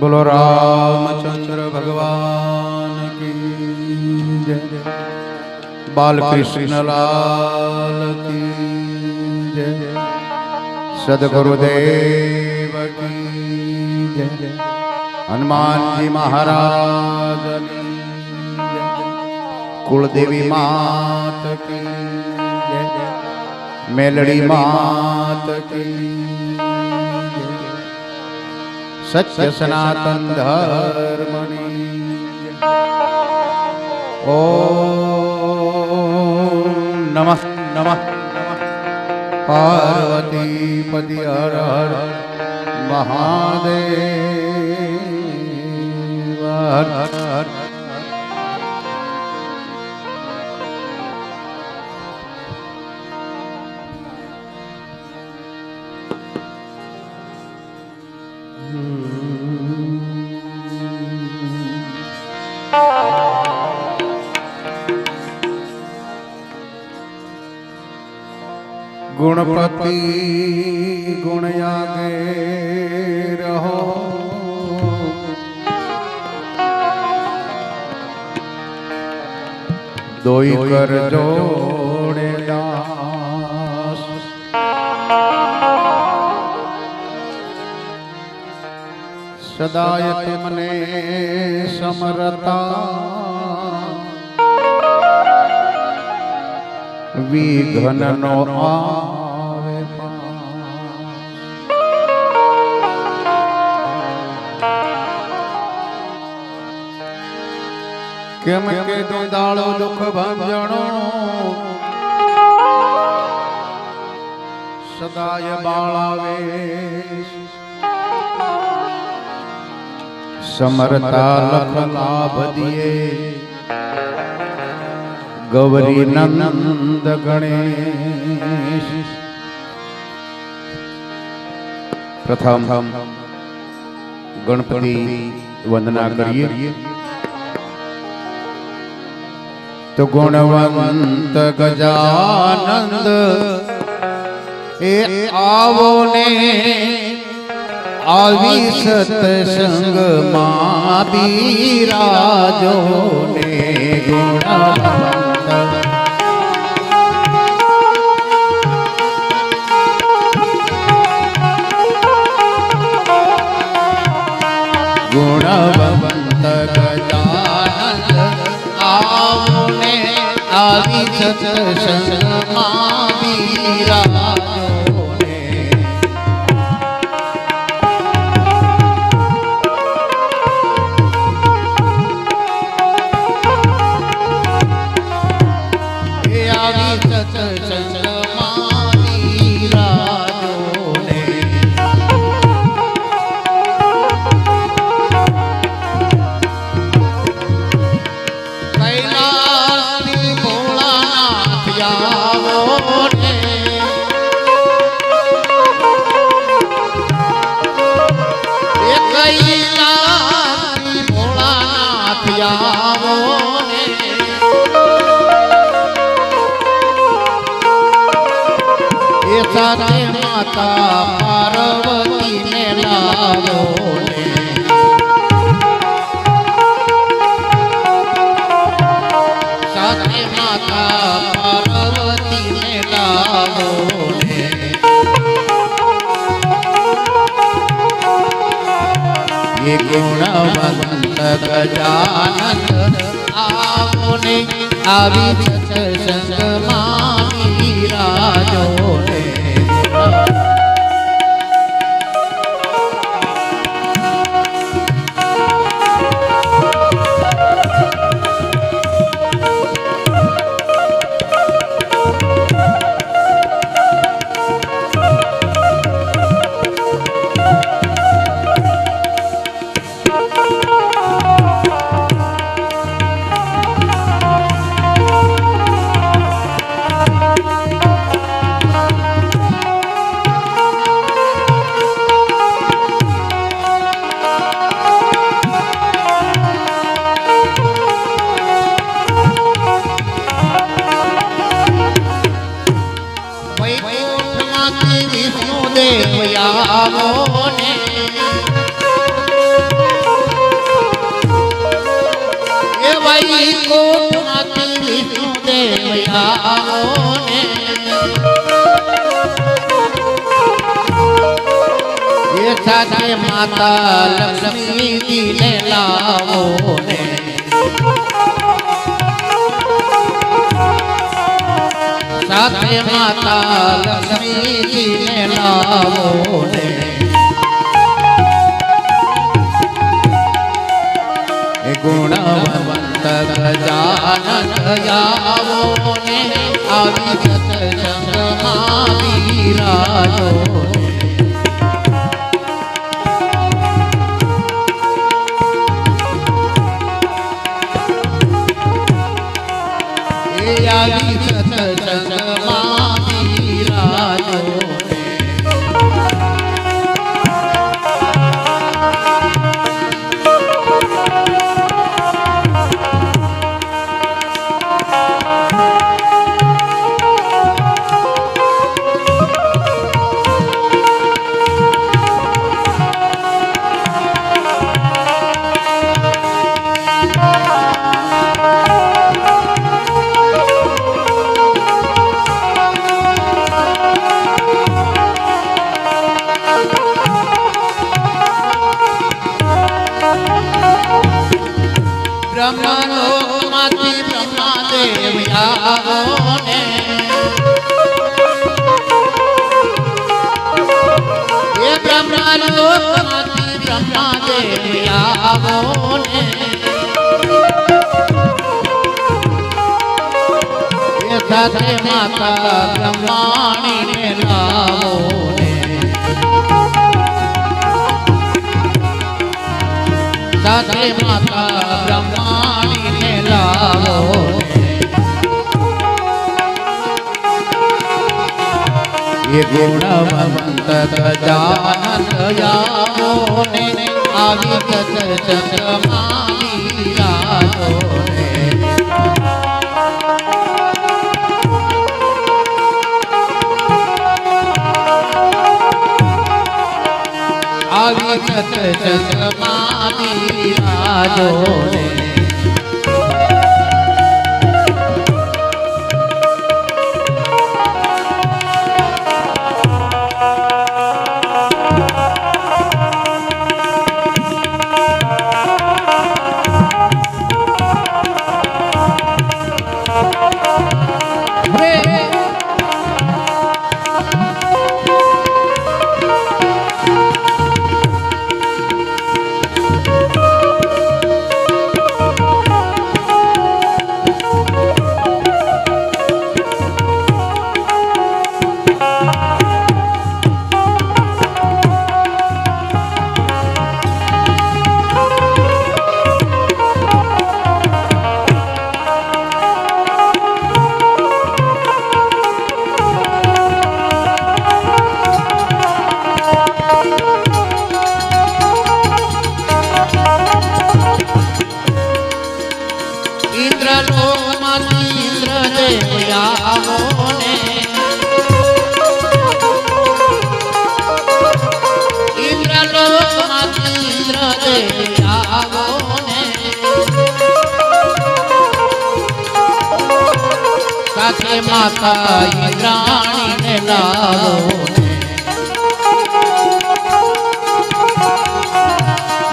બોલો રામચંદ્ર ભગવાન કી જય. બાલકૃષ્ણ લાલ કી જય. સદગુરુદેવ કી જય. હનુમાનજી મહારાજ કુળદેવી માત મેલડી માત કી સત્ય સનાતન ધર્મની ઓ નમઃ નમઃ પાર્વતી પતિ હર હર મહાદેવ હર હર पति गुण आगे रहो। दोई कर जोड़े सदाय तुमने समरता। नो आ કેમ કે દાળો દુઃખ ભંજણો સદાય બાળાવે સમરતા લખ લાભ દિયે ગૌરી નંદ ગણેશ પ્રથમ ગણપતિ વંદના કરીએ તો ગુણવંત ગજાનંદ એ આવો ને આવી સતસંગમાં બિરાજો ને ગુણવંત ગુણવંત આવી સતસંગમાં સાથે માતા પાર્વતીને લાવો. સાથે માતા પાર્વતીને લાવો. એ ગુણવંત ગજાનંદ આવો ને આવી સત્સંગમાં બિરાજો વિષ્ણુદેવ આવો ને એ સાથે માતા લક્ષ્મીજીને લાવો ને. સાથે માતા લક્ષ્મીજીને લાવો આવો ને આવી સત્સંગમાં બિરાજો આવી સત્સંગમાં બ્રહ્માદેવ આવો ને એ બ્રહ્મલોકમાંથી બ્રહ્માદેવ આવો ને સાથે માતા બ્રહ્માણીને લાવો ને સાથે માતા ગુણવંત ગજાનંદ આવો ને આવી સત્સંગમાં બિરાજો ને આવી સત્સંગમાં બિરાજો ને સાથે માતા ઇન્દ્રાણીને લાવો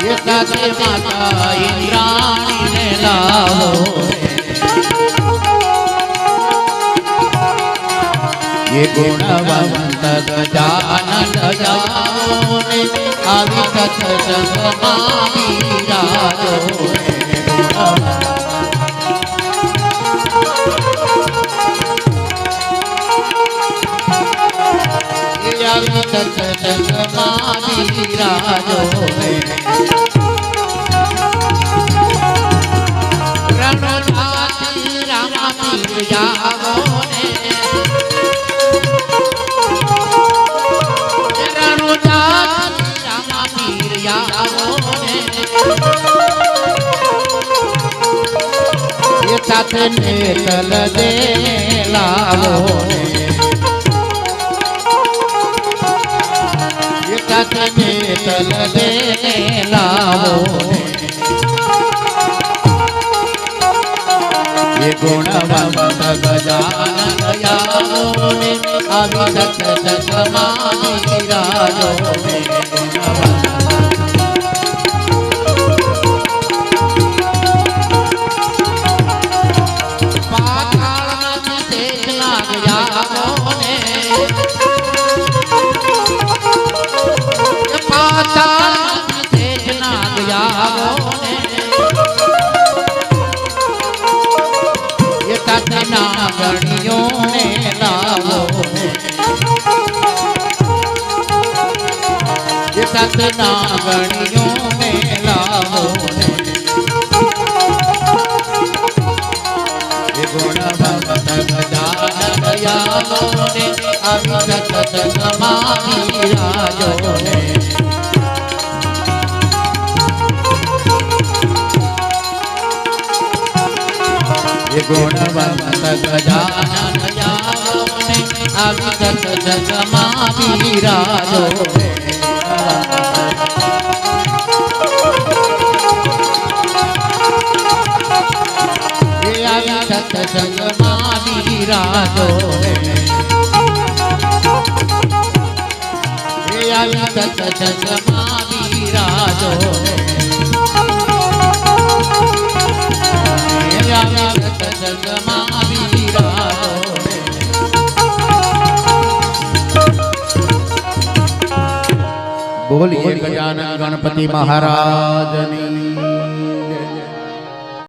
એ સાથે માતા ઇન્દ્રાણીને લાવો એ ગુણવંત ગજાનંદ જાઓ ને આવી સત્સંગમાં બિરાજો આવી સત્સંગમાં બિરાજો ને રણધારી રામાપીર જાવો ને સાથે નેતલ દે લાવો એ તલ નેતલ દે લાવો એ ગુણવંત ગજાનન આવી ને એ સાથે નાગણીઓને લાવો ને એ ગુણવંત ગજાનન યાવો ને આવી સતસંગમાં બિરાજો ને એ ગુણવંત ગજાનન યાવો ને આવી સતસંગમાં સતસંગમાં બિરાજો એ આવી સતસંગમાં બિરાજો ને આવી બોલીએ ગજાનન ગણપતિ મહારાજની.